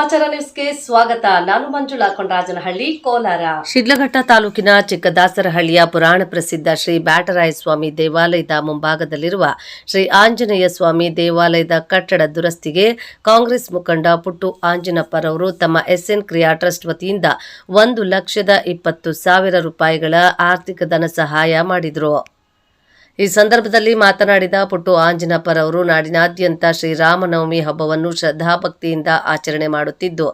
ಸಮಾಚಾರ ನ್ಯೂಸ್ಗೆ ಸ್ವಾಗತ. ನಾನು ಮಂಜುಳಾ ಕೊಂಡರಾಜನಹಳ್ಳಿ ಕೋಲಾರ. ಶಿಡ್ಲಘಟ್ಟ ತಾಲೂಕಿನ ಚಿಕ್ಕದಾಸರಹಳ್ಳಿಯ ಪುರಾಣ ಪ್ರಸಿದ್ಧ ಶ್ರೀ ಬ್ಯಾಟರಾಯ ಸ್ವಾಮಿ ದೇವಾಲಯದ ಮುಂಭಾಗದಲ್ಲಿರುವ ಶ್ರೀ ಆಂಜನೇಯ ಸ್ವಾಮಿ ದೇವಾಲಯದ ಕಟ್ಟಡ ದುರಸ್ತಿಗೆ ಕಾಂಗ್ರೆಸ್ ಮುಖಂಡ ಪುಟ್ಟು ಆಂಜನಪ್ಪರವರು ತಮ್ಮ ಎಸ್ಎನ್ ಕ್ರಿಯಾ ಟ್ರಸ್ಟ್ ವತಿಯಿಂದ ಒಂದು ಲಕ್ಷದ ಇಪ್ಪತ್ತು ಸಾವಿರ ರೂಪಾಯಿಗಳ ಆರ್ಥಿಕ ಧನ ಸಹಾಯ ಮಾಡಿದರು. ಈ ಸಂದರ್ಭದಲ್ಲಿ ಮಾತನಾಡಿದ ಪುಟ್ಟು ಆಂಜನಪ್ಪರವರು ನಾಡಿನಾದ್ಯಂತ ಶ್ರೀರಾಮನವಮಿ ಹಬ್ಬವನ್ನು ಶ್ರದ್ಧಾಭಕ್ತಿಯಿಂದ ಆಚರಣೆ ಮಾಡುತ್ತಿದ್ದು,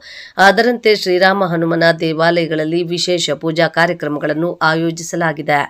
ಅದರಂತೆ ಶ್ರೀರಾಮ ಹನುಮನ ದೇವಾಲಯಗಳಲ್ಲಿ ವಿಶೇಷ ಪೂಜಾ ಕಾರ್ಯಕ್ರಮಗಳನ್ನು ಆಯೋಜಿಸಲಾಗಿದೆ.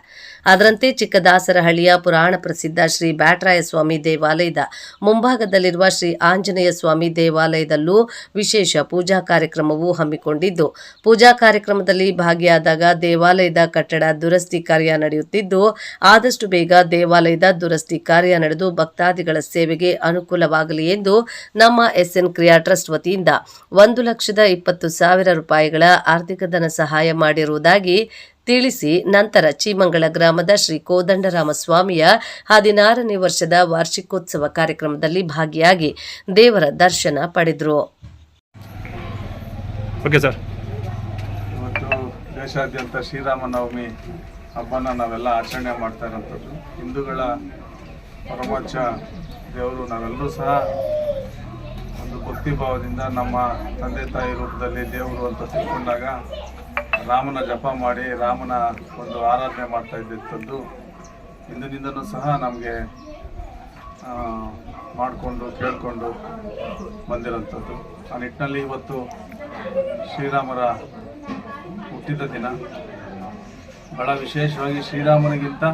ಅದರಂತೆ ಚಿಕ್ಕದಾಸರಹಳ್ಳಿಯ ಪುರಾಣ ಪ್ರಸಿದ್ಧ ಶ್ರೀ ಬ್ಯಾಟರಾಯ ಸ್ವಾಮಿ ದೇವಾಲಯದ ಮುಂಭಾಗದಲ್ಲಿರುವ ಶ್ರೀ ಆಂಜನೇಯ ಸ್ವಾಮಿ ದೇವಾಲಯದಲ್ಲೂ ವಿಶೇಷ ಪೂಜಾ ಕಾರ್ಯಕ್ರಮವು ಹಮ್ಮಿಕೊಂಡಿದ್ದು. ಪೂಜಾ ಕಾರ್ಯಕ್ರಮದಲ್ಲಿ ಭಾಗಿಯಾದಾಗ ದೇವಾಲಯದ ಕಟ್ಟಡ ದುರಸ್ತಿ ಕಾರ್ಯ ನಡೆಯುತ್ತಿದ್ದು, ಆದಷ್ಟು ಬೇಗ ದೇವಾಲಯದ ದುರಸ್ತಿ ಕಾರ್ಯ ನಡೆದು ಭಕ್ತಾದಿಗಳ ಸೇವೆಗೆ ಅನುಕೂಲವಾಗಲಿ ಎಂದು ನಮ್ಮ ಎಸ್ಎನ್ ಕ್ರಿಯಾ ಟ್ರಸ್ಟ್ ವತಿಯಿಂದ ಒಂದು ಲಕ್ಷದ ಇಪ್ಪತ್ತು ಸಾವಿರ ರೂಪಾಯಿಗಳ ಆರ್ಥಿಕ ಧನ ಸಹಾಯ ಮಾಡಿರುವುದಾಗಿ ತಿಳಿಸಿ ನಂತರ ಚೀಮಂಗಳ ಗ್ರಾಮದ ಶ್ರೀ ಕೋದಂಡರಾಮ ಸ್ವಾಮಿಯ ಹದಿನಾರನೇ ವರ್ಷದ ವಾರ್ಷಿಕೋತ್ಸವ ಕಾರ್ಯಕ್ರಮದಲ್ಲಿ ಭಾಗಿಯಾಗಿ ದೇವರ ದರ್ಶನ ಪಡೆದರು. Okay sir. ಇವತ್ತು ದೇಶಾದ್ಯಂತ ಶ್ರೀರಾಮನವಮಿ ಹಬ್ಬನ ನಾವೆಲ್ಲ ಆಚರಣೆ ಮಾಡ್ತಾ ಇರೋಂಥದ್ದು. ಹಿಂದೂಗಳ ಪರಮೋಚ್ಚ ದೇವರು ನಾವೆಲ್ಲರೂ ಸಹ ಒಂದು ಭಕ್ತಿಭಾವದಿಂದ ನಮ್ಮ ತಂದೆ ತಾಯಿ ರೂಪದಲ್ಲಿ ದೇವರು ಅಂತ ತಿಳ್ಕೊಂಡಾಗ ರಾಮನ ಜಪ ಮಾಡಿ ರಾಮನ ಒಂದು ಆರಾಧನೆ ಮಾಡ್ತಾ ಇದ್ದಂಥದ್ದು ಹಿಂದಿನಿಂದನೂ ಸಹ ನಮಗೆ ಮಾಡಿಕೊಂಡು, ಕೇಳಿಕೊಂಡು ಬಂದಿರೋಂಥದ್ದು. ಆ ನಿಟ್ಟಿನಲ್ಲಿ ಇವತ್ತು ಶ್ರೀರಾಮರ ಹುಟ್ಟಿದ ದಿನ. ಬಹಳ ವಿಶೇಷವಾಗಿ ಶ್ರೀರಾಮನಿಗಿಂತ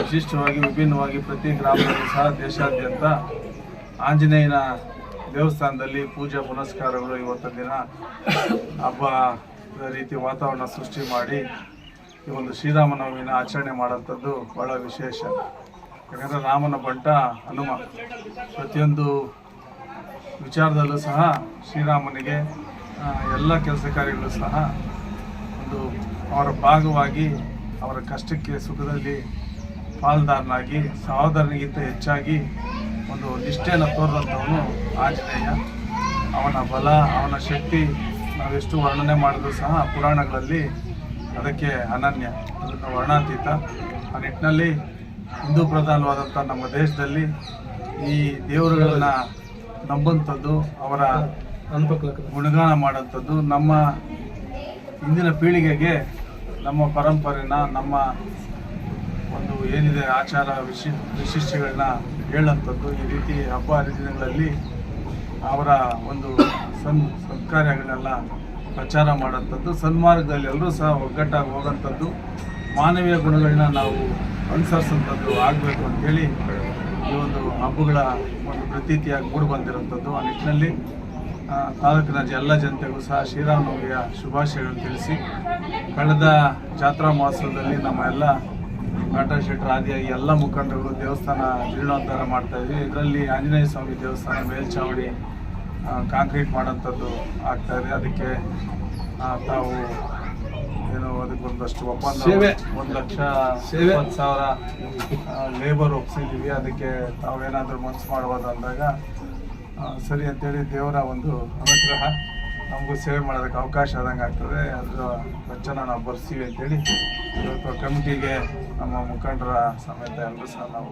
ವಿಶಿಷ್ಟವಾಗಿ, ವಿಭಿನ್ನವಾಗಿ ಪ್ರತಿ ಗ್ರಾಮದಲ್ಲೂ ಸಹ ದೇಶಾದ್ಯಂತ ಆಂಜನೇಯನ ದೇವಸ್ಥಾನದಲ್ಲಿ ಪೂಜಾ, ಪುನಸ್ಕಾರಗಳು ಇವತ್ತಿನ ದಿನ ಹಬ್ಬದ ರೀತಿ ವಾತಾವರಣ ಸೃಷ್ಟಿ ಮಾಡಿ ಈ ಒಂದು ಶ್ರೀರಾಮನವಮಿನ ಆಚರಣೆ ಮಾಡೋಂಥದ್ದು ಬಹಳ ವಿಶೇಷ. ಯಾಕಂದರೆ ರಾಮನ ಬಂಟ ಹನುಮ. ಪ್ರತಿಯೊಂದು ವಿಚಾರದಲ್ಲೂ ಸಹ ಶ್ರೀರಾಮನಿಗೆ ಎಲ್ಲ ಕೆಲಸ ಕಾರ್ಯಗಳು ಸಹ ಒಂದು ಅವರ ಭಾಗವಾಗಿ ಅವರ ಕಷ್ಟಕ್ಕೆ ಸುಖದಲ್ಲಿ ಪಾಲ್ದಾರನಾಗಿ, ಸಹೋದರನಿಗಿಂತ ಹೆಚ್ಚಾಗಿ ಒಂದು ನಿಷ್ಠೆಯನ್ನು ತೋರಿದಂಥವನು ಆಂಜನೇಯ. ಅವನ ಬಲ, ಅವನ ಶಕ್ತಿ ನಾವೆಷ್ಟು ವರ್ಣನೆ ಮಾಡಿದ್ರು ಸಹ ಪುರಾಣಗಳಲ್ಲಿ ಅದಕ್ಕೆ ಅನನ್ಯ ಅದನ್ನು ವರ್ಣಾತೀತ. ಆ ನಿಟ್ಟಿನಲ್ಲಿ ಹಿಂದೂ ಪ್ರಧಾನವಾದಂಥ ನಮ್ಮ ದೇಶದಲ್ಲಿ ಈ ದೇವರುಗಳನ್ನ ನಂಬುವಂಥದ್ದು ಅವರ ಗುಣಗಾನ ಮಾಡೋಂಥದ್ದು ನಮ್ಮ ಇಂದಿನ ಪೀಳಿಗೆಗೆ ನಮ್ಮ ಪರಂಪರೆನ, ನಮ್ಮ ಒಂದು ಏನಿದೆ ಆಚಾರ ವಿಶಿ ವಿಶಿಷ್ಟಗಳನ್ನ ಹೇಳೋಂಥದ್ದು ಈ ರೀತಿ ಹಬ್ಬ ಹರಿದಿನಗಳಲ್ಲಿ ಅವರ ಒಂದು ಸನ್ ಸತ್ಕಾರ್ಯಗಳನ್ನೆಲ್ಲ ಪ್ರಚಾರ ಮಾಡೋಂಥದ್ದು ಸನ್ಮಾರ್ಗದಲ್ಲಿ ಎಲ್ಲರೂ ಸಹ ಒಗ್ಗಟ್ಟಾಗಿ ಹೋಗೋಂಥದ್ದು ಮಾನವೀಯ ಗುಣಗಳನ್ನ ನಾವು ಅನುಸರಿಸೋಂಥದ್ದು ಆಗಬೇಕು ಅಂತೇಳಿ ಈ ಒಂದು ಹಬ್ಬಗಳ ಒಂದು ಪ್ರತೀತಿಯಾಗಿ ಮೂಡಿ ಬಂದಿರೋಂಥದ್ದು ಆ ನಿಟ್ಟಿನಲ್ಲಿ ತಾಲೂಕಿನ ಎಲ್ಲ ಜನತೆಗೂ ಸಹ ಶ್ರೀರಾಮನವಮಿಯ ಶುಭಾಶಯಗಳನ್ನು ತಿಳಿಸಿ, ಕಳೆದ ಜಾತ್ರಾ ಮಹೋತ್ಸವದಲ್ಲಿ ನಮ್ಮ ಎಲ್ಲ ಘಾಟ ಶೆಟ್ಟರ್ ಆದಿಯಾಗಿ ಎಲ್ಲ ಮುಖಂಡರು ದೇವಸ್ಥಾನ ಜೀರ್ಣೋದ್ಧಾರ ಮಾಡ್ತಾ ಇದ್ವಿ. ಇದರಲ್ಲಿ ಆಂಜನೇಯ ಸ್ವಾಮಿ ದೇವಸ್ಥಾನ ಮೇಲ್ಚಾವಣಿ ಕಾಂಕ್ರೀಟ್ ಮಾಡೋಂಥದ್ದು ಆಗ್ತಾ ಇದೆ. ಅದಕ್ಕೆ ತಾವು ಏನು ಅದಕ್ಕೊಂದಷ್ಟು ಒಪ್ಪಂದ ಒಂದು ಲಕ್ಷ ಒಂದು ಸಾವಿರ ಲೇಬರ್ ಒಪ್ಸಿದ್ದೀವಿ ಅದಕ್ಕೆ ತಾವೇನಾದರೂ ಮನಸ್ಸು ಮಾಡ್ಬೋದು ಅಂದಾಗ ಸರಿ ಅಂತೇಳಿ ದೇವರ ಒಂದು ಅನುಗ್ರಹ. ನಮಗೂ ಸೇವೆ ಮಾಡೋದಕ್ಕೆ ಅವಕಾಶ ಆದಂಗೆ ಆಗ್ತದೆ. ಅದರ ವೆಚ್ಚನ ನಾವು ಬರ್ತೀವಿ ಅಂತೇಳಿ ಇವತ್ತು ಕಮಿಟಿಗೆ ನಮ್ಮ ಮುಖಂಡರ ಸಮೇತ ಎಲ್ಲರೂ ಸಹ ನಾವು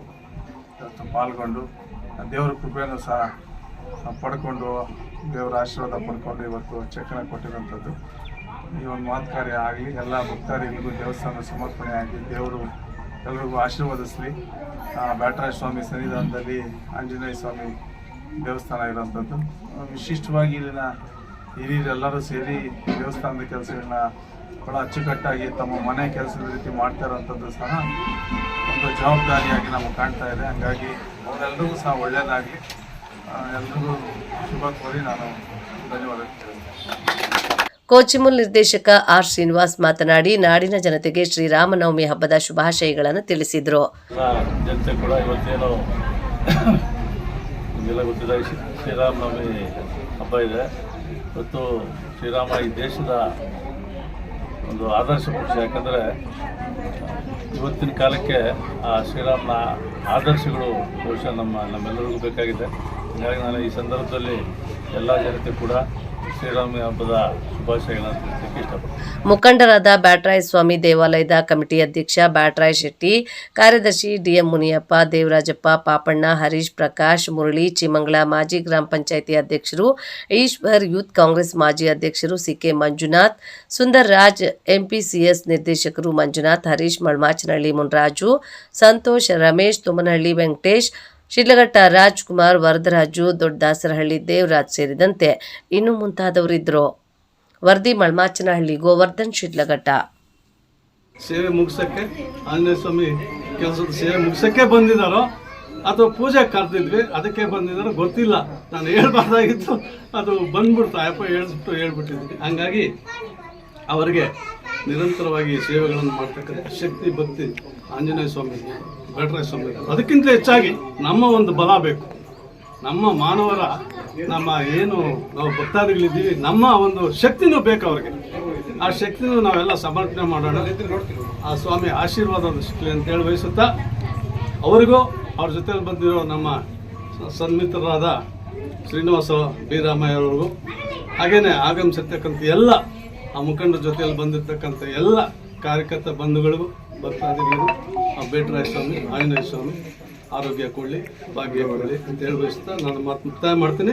ಇವತ್ತು ಪಾಲ್ಗೊಂಡು, ದೇವರ ಕೃಪೆಯನ್ನು ಸಹ ಪಡ್ಕೊಂಡು, ದೇವರ ಆಶೀರ್ವಾದ ಪಡ್ಕೊಂಡು ಇವತ್ತು ಚೆಕ್ಕನ್ನ ಕೊಟ್ಟಿರೋಂಥದ್ದು ಈ ಒಂದು ಮಾತು ಕಾರ್ಯ ಆಗಲಿ, ಎಲ್ಲ ಭಕ್ತಾದಿಗಳಿಗೂ ದೇವಸ್ಥಾನ ಸಮರ್ಪಣೆ ಆಗಲಿ, ದೇವರು ಎಲ್ರಿಗೂ ಆಶೀರ್ವದಿಸಲಿ. ಬ್ಯಾಟರಾಯ ಸ್ವಾಮಿ ಸನ್ನಿಧಾನದಲ್ಲಿ ಆಂಜನೇಯ ಸ್ವಾಮಿ ದೇವಸ್ಥಾನ ಇರೋಂಥದ್ದು ವಿಶಿಷ್ಟವಾಗಿ ಇಲ್ಲಿನ ಹಿರಿಯರೆಲ್ಲರೂ ಸೇರಿ ದೇವಸ್ಥಾನದ ಕೆಲಸಗಳನ್ನ ಬಹಳ ಅಚ್ಚುಕಟ್ಟಾಗಿ ತಮ್ಮ ಮನೆ ಕೆಲಸದ ರೀತಿ ಮಾಡ್ತಾ ಇರೋವಂಥದ್ದು ಸಹ ಒಂದು ಜವಾಬ್ದಾರಿಯಾಗಿ ನಮಗೆ ಕಾಣ್ತಾ ಇದೆ. ಹಾಗಾಗಿ ಅವರೆಲ್ಲರಿಗೂ ಸಹ ಒಳ್ಳೆಯದಾಗಲಿ ಎಲ್ರಿಗೂ ಶುಭ ಕೋರಿ ನಾನು ಧನ್ಯವಾದ ಕೋಚಿಮುಲ್ ನಿರ್ದೇಶಕ ಆರ್ ಶ್ರೀನಿವಾಸ್ ಮಾತನಾಡಿ ನಾಡಿನ ಜನತೆಗೆ ಶ್ರೀರಾಮನವಮಿ ಹಬ್ಬದ ಶುಭಾಶಯಗಳನ್ನು ತಿಳಿಸಿದರು. ಜನತೆ ಕೂಡ ಇವತ್ತೇನು ಗೊತ್ತಿದೆ ಶ್ರೀ- ಶ್ರೀರಾಮನವಮಿ ಹಬ್ಬ ಇದೆ. ಇವತ್ತು ಶ್ರೀರಾಮ ಈ ದೇಶದ ಒಂದು ಆದರ್ಶ ಪುರುಷ. ಯಾಕಂದರೆ ಇವತ್ತಿನ ಕಾಲಕ್ಕೆ ಆ ಶ್ರೀರಾಮನ ಆದರ್ಶಗಳು ಬಹುಶಃ ನಮ್ಮ ನಮ್ಮೆಲ್ಲರಿಗೂ ಬೇಕಾಗಿದೆ. ಹಾಗಾಗಿ ನಾನು ಈ ಸಂದರ್ಭದಲ್ಲಿ ಎಲ್ಲ ಜನತೆ ಕೂಡ ಮುಖಂಡರಾದ ಬ್ಯಾಟ್ರಾಯ ಸ್ವಾಮಿ ದೇವಾಲಯದ ಕಮಿಟಿ ಅಧ್ಯಕ್ಷ ಬ್ಯಾಟ್ರಾಯ್ ಶೆಟ್ಟಿ, ಕಾರ್ಯದರ್ಶಿ ಡಿಎಂ ಮುನಿಯಪ್ಪ, ದೇವರಾಜಪ್ಪ ಪಾಪಣ್ಣ, ಹರೀಶ್ ಪ್ರಕಾಶ್, ಮುರಳಿ ಚಿಮಂಗಳ, ಮಾಜಿ ಗ್ರಾಮ ಪಂಚಾಯಿತಿ ಅಧ್ಯಕ್ಷರು, ಈಶ್ವರ್ ಯೂತ್ ಕಾಂಗ್ರೆಸ್ ಮಾಜಿ ಅಧ್ಯಕ್ಷರು ಸಿಕೆ ಮಂಜುನಾಥ್, ಸುಂದರ್ ರಾಜ್, ಎಂಪಿಸಿಎಸ್ ನಿರ್ದೇಶಕರು ಮಂಜುನಾಥ್, ಹರೀಶ್ ಮಳ್ಮಾಚನಹಳ್ಳಿ ಮುನ್ರಾಜು, ಸಂತೋಷ್ ರಮೇಶ್ ತುಮನಹಳ್ಳಿ ವೆಂಕಟೇಶ್ ಶಿಡ್ಲಘಟ್ಟ ರಾಜ್ಕುಮಾರ್, ವರದರಾಜು, ದೊಡ್ಡದಾಸರಹಳ್ಳಿ, ದೇವರಾಜ್ ಸೇರಿದಂತೆ ಇನ್ನೂ ಮುಂತಾದವರಿದ್ದರು. ವರದಿ ಮಳ್ಮಾಚನಹಳ್ಳಿ ಗೋವರ್ಧನ್ ಶಿಡ್ಲಘಟ್ಟ. ಸೇವೆ ಮುಗಿಸೋಕ್ಕೆ ಆಂಜನೇಯ ಸ್ವಾಮಿ ಕೆಲಸದ ಸೇವೆ ಮುಗಿಸೋಕ್ಕೆ ಬಂದಿದ್ದಾರೋ ಅಥವಾ ಪೂಜೆ ಕರೆದಿದ್ವಿ, ಅದಕ್ಕೆ ಬಂದಿದ್ದಾರೋ ಗೊತ್ತಿಲ್ಲ. ನಾನು ಹೇಳ್ಬಾರ್ದಾಗಿತ್ತು. ಅದು ಬಂದ್ಬಿಡ್ತು, ಅಯ್ಯಪ್ಪ ಹೇಳ್ಬಿಟ್ಟು ಹೇಳ್ಬಿಟ್ಟಿದ್ವಿ ಹಂಗಾಗಿ ಅವರಿಗೆ ನಿರಂತರವಾಗಿ ಸೇವೆಗಳನ್ನು ಮಾಡ್ತಕ್ಕಂಥ ಶಕ್ತಿ, ಭಕ್ತಿ ಆಂಜನೇಯ ಸ್ವಾಮಿಗೆ ಬೇಟರಾಯ ಸ್ವಾಮಿ ಅದಕ್ಕಿಂತ ಹೆಚ್ಚಾಗಿ ನಮ್ಮ ಒಂದು ಬಲ ಬೇಕು. ನಮ್ಮ ಮಾನವರ, ನಮ್ಮ ಏನು ನಾವು ಭಕ್ತಾದಿಗಳಿದ್ದೀವಿ, ನಮ್ಮ ಒಂದು ಶಕ್ತಿನೂ ಬೇಕು ಅವ್ರಿಗೆ. ಆ ಶಕ್ತಿನೂ ನಾವೆಲ್ಲ ಸಮರ್ಪಣೆ ಮಾಡೋಣ. ಆ ಸ್ವಾಮಿ ಆಶೀರ್ವಾದ ಸಿಕ್ಕಲಿ ಅಂತೇಳಿ ಬಯಸುತ್ತಾ, ಅವರಿಗೂ ಅವ್ರ ಜೊತೆಯಲ್ಲಿ ಬಂದಿರೋ ನಮ್ಮ ಸನ್ಮಿತ್ರರಾದ ಶ್ರೀನಿವಾಸ ಬಿ ರಾಮಯ್ಯವ್ರಿಗೂ ಹಾಗೇನೆ ಆಗಮಿಸಿರ್ತಕ್ಕಂಥ ಎಲ್ಲ ಆ ಮುಖಂಡರ ಜೊತೆಯಲ್ಲಿ ಬಂದಿರತಕ್ಕಂಥ ಎಲ್ಲ ಕಾರ್ಯಕರ್ತ ಬಂಧುಗಳಿಗೂ ಭಕ್ತಾದಿಗಳು ಆ ಬೇಟರಾಯ ಸ್ವಾಮಿ, ಆಂಜನೇಯ ಸ್ವಾಮಿ, ಆರೋಗ್ಯ ಕೊಡಲಿ, ಭಾಗ್ಯ ಕೊಡಲಿ ಅಂತ ಹೇಳಿ ಬಯಸ್ತಾ ನಾನು ಮಾತು ಮುಕ್ತಾಯ ಮಾಡ್ತೀನಿ.